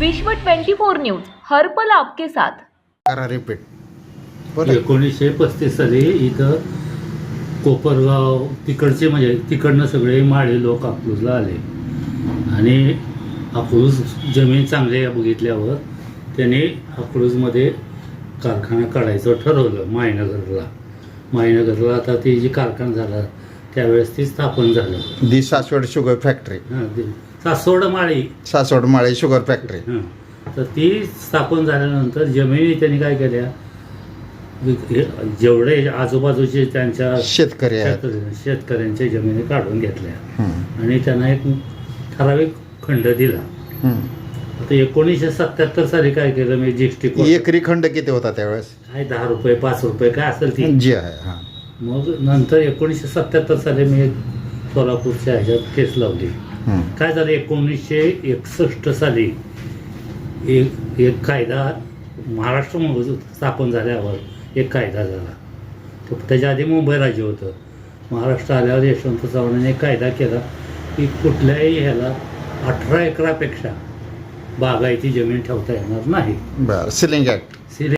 विश्व 24 न्यूज हर्पल आपके साथ. करा रिपीट एकोणीसशे पस्तीस साली इथं कोपरगाव तिकडचे म्हणजे तिकडनं सगळे माळे लोक अकलूजला आले. आणि अकलूज जमीन चांगली आहे बघितल्यावर त्यांनी अकलूजमध्ये कारखाना काढायचं ठरवलं मायनगरला. मायनगरला आता ती जी कारखाना झाला त्यावेळेस ती स्थापन झालं. दी सासवड शुगर फॅक्टरी हां ते सासवड माळी सासवड माळे शुगर फॅक्टरी. हं. तर ती स्थापन झाल्यानंतर जमिनी त्यांनी काय केल्या? हे जेवढे आजूबाजूचे त्यांच्या शेतकरी आहेत. शेत- शेतकऱ्यांच्या जमिनी काढून घेतल्या. आणि त्यांना एक ठराविक खंड दिला. आता एकोणीसशे सत्याहत्तर साली काय केलं? मी जीएसटी एकरी खंड किती होता त्यावेळेस? काय दहा रुपये पाच रुपये काय असेल ती? जी आहे हा. मग नंतर एकोणीसशे सत्याहत्तर साली मी एक सोलापूरच्या ह्याच्यात केस लावली. काय झालं एकोणीसशे एकसष्ट साली एक एक कायदा महाराष्ट्र मग स्थापन झाल्यावर एक कायदा झाला. तो त्याच्या आधी मुंबई राज्य होतं. महाराष्ट्र आल्यावर यशवंत चव्हाणांनी एक कायदा केला की कुठल्याही ह्याला अठरा एकरापेक्षा बागायती जमीन ठेवता येणार नाही. बरं सिलिंग ऍक्ट सिले